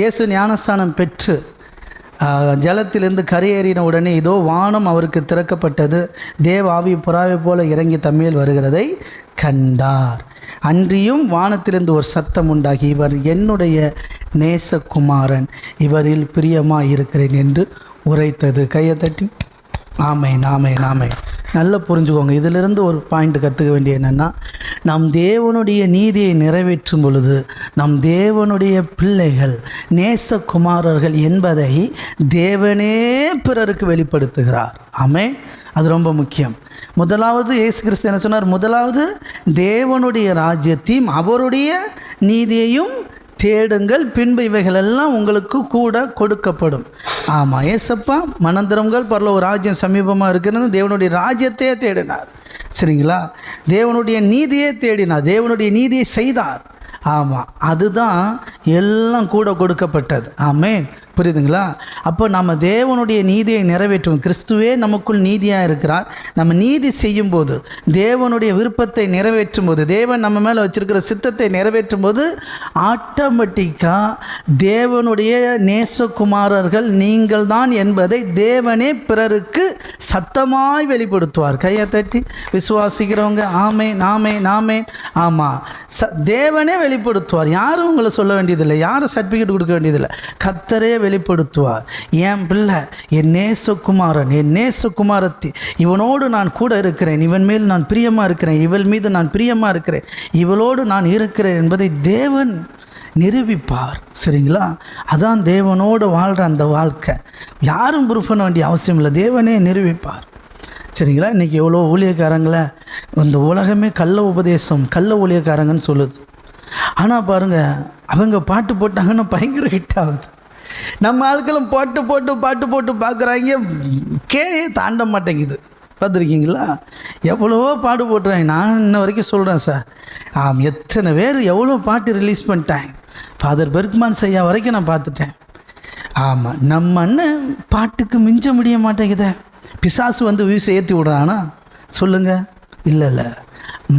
இயேசு ஞானஸ்தானம் பெற்று ஜலத்திலிருந்து கரையேறின உடனே இதோ வானம் அவருக்கு திறக்கப்பட்டது. தேவ ஆவி புறாவை போல இறங்கி தம்மேல் வருகிறதை கண்டார். அன்றியும் வானத்திலிருந்து ஒரு சத்தம் உண்டாகி இவர் என்னுடைய நேசகுமாரன் இவரில் பிரியமாக இருக்கிறேன் என்று உரைத்தது. கையை தட்டி ஆமை நாமை நாமை நல்லா புரிஞ்சுக்கோங்க. இதிலிருந்து ஒரு பாயிண்ட் கற்றுக்க வேண்டிய என்னென்னா நம் தேவனுடைய நீதியை நிறைவேற்றும் பொழுது நம் தேவனுடைய பிள்ளைகள் நேசகுமாரர்கள் என்பதை தேவனே பிறருக்கு வெளிப்படுத்துகிறார். ஆமே அது ரொம்ப முக்கியம். முதலாவது ஏசு கிறிஸ்து என்ன சொன்னார்? முதலாவது தேவனுடைய ராஜ்யத்தையும் அவருடைய நீதியையும் தேடுங்கள் பின்பு இவைகளெல்லாம் உங்களுக்கு கூட கொடுக்கப்படும். ஆமாம் ஏசப்பா மனந்திரங்கள் பரல ஒரு ராஜ்யம் சமீபமாக இருக்கிறது தேவனுடைய ராஜ்யத்தையே தேடினார். சரிங்களா? தேவனுடைய நீதியே தேடினார் தேவனுடைய நீதியை செய்தார். ஆமாம் அதுதான் எல்லாம் கூட கொடுக்கப்பட்டது. ஆமேன். புரியுதுங்களா? அப்போ நம்ம தேவனுடைய நீதியை நிறைவேற்றும் கிறிஸ்துவே நமக்குள் நீதியாக இருக்கிறார். நம்ம நீதி செய்யும்போது தேவனுடைய விருப்பத்தை நிறைவேற்றும் போது தேவன் நம்ம மேலே வச்சுருக்கிற சித்தத்தை நிறைவேற்றும் போது ஆட்டோமேட்டிக்காக தேவனுடைய நேசகுமாரர்கள் நீங்கள் தான் என்பதை தேவனே பிறருக்கு சத்தமாய் வெளிப்படுத்துவார். கையை தட்டி விசுவாசிக்கிறவங்க ஆமே நாமே நாமே ஆமாம் ச தேவனே வெளிப்படுத்துவார். யாரும் உங்களை சொல்ல வேண்டியதில்லை. யாரும் சர்டிஃபிகேட் கொடுக்க வேண்டியதில்லை. கத்தரே வெளிப்படுத்துவார். என் பிள்ளை? என் நேசகுமாரன் என் நேசகுமாரத்தி இவனோடு நான் கூட இருக்கிறேன். இவன் மேல் நான் பிரியமாக இருக்கிறேன். இவள் மீது நான் பிரியமாக இருக்கிறேன். இவளோடு நான் இருக்கிறேன் என்பதை தேவன் நிரூபிப்பார். சரிங்களா? அதான் தேவனோடு வாழ்கிற அந்த வாழ்க்கை. யாரும் ப்ரூஃப் பண்ண வேண்டிய அவசியம் இல்லை. தேவனே நிரூபிப்பார். சரிங்களா? இன்றைக்கி எவ்வளோ ஊழியக்காரங்கள இந்த உலகமே கள்ள உபதேசம் கள்ள ஊழியக்காரங்கன்னு சொல்லுது. ஆனால் பாருங்கள் அவங்க பாட்டு போட்டாங்கன்னா பயங்கர ஹிட் ஆகுது. நம்ம ஆட்களும் போட்டு போட்டு பாட்டு போட்டு பார்க்குறாங்க கேயே தாண்ட மாட்டேங்குது. பார்த்துருக்கீங்களா? எவ்வளவோ பாடு போட்டுறாங்க. நான் இன்ன வரைக்கும் சொல்கிறேன் சார். ஆம் எத்தனை பேர் எவ்வளோ பாட்டு ரிலீஸ் பண்ணிட்டேன் ஃபாதர் பெர்க்மான் ஐயா வரைக்கும் நான் பார்த்துட்டேன். ஆமாம் நம்ம அண்ணன் பாட்டுக்கு மிஞ்ச முடிய மாட்டேங்குதே. பிசாசு வந்து வியூஸை ஏற்றி விடுறானா? சொல்லுங்கள் இல்லை இல்லை.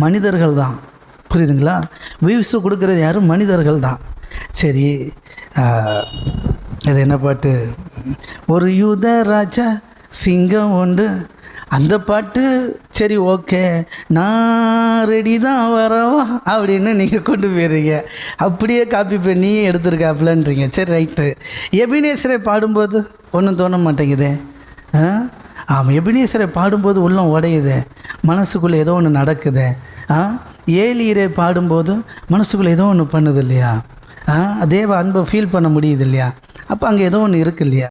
மனிதர்கள் தான். புரியுதுங்களா? வியூஸை கொடுக்குறது யாரும் மனிதர்கள் தான். சரி அது என்ன பாட்டு? ஒரு யூத ராஜா சிங்கம் உண்டு. அந்த பாட்டு சரி ஓகே. நான் ரெடி தான் வரவா? அப்படின்னு நீங்கள் கொண்டு போயிடுறீங்க அப்படியே காப்பி பண்ணி எடுத்துருக்காப்லன்றீங்க சரி ரைட்டு எபினேஸ்வரை பாடும்போது ஒன்றும் தோண மாட்டேங்குதே. ஆ? ஆமாம் எபினேஸ்வரை பாடும்போது உள்ளம் உடையுதே. மனசுக்குள்ளே ஏதோ ஒன்று நடக்குது. ஆ? ஏலியரை பாடும்போது மனசுக்குள்ளே ஏதோ ஒன்று பண்ணுது இல்லையா? ஆ? தேவ அன்பை ஃபீல் பண்ண முடியுது இல்லையா? அப்போ அங்கே ஏதோ ஒன்று இருக்கு இல்லையா?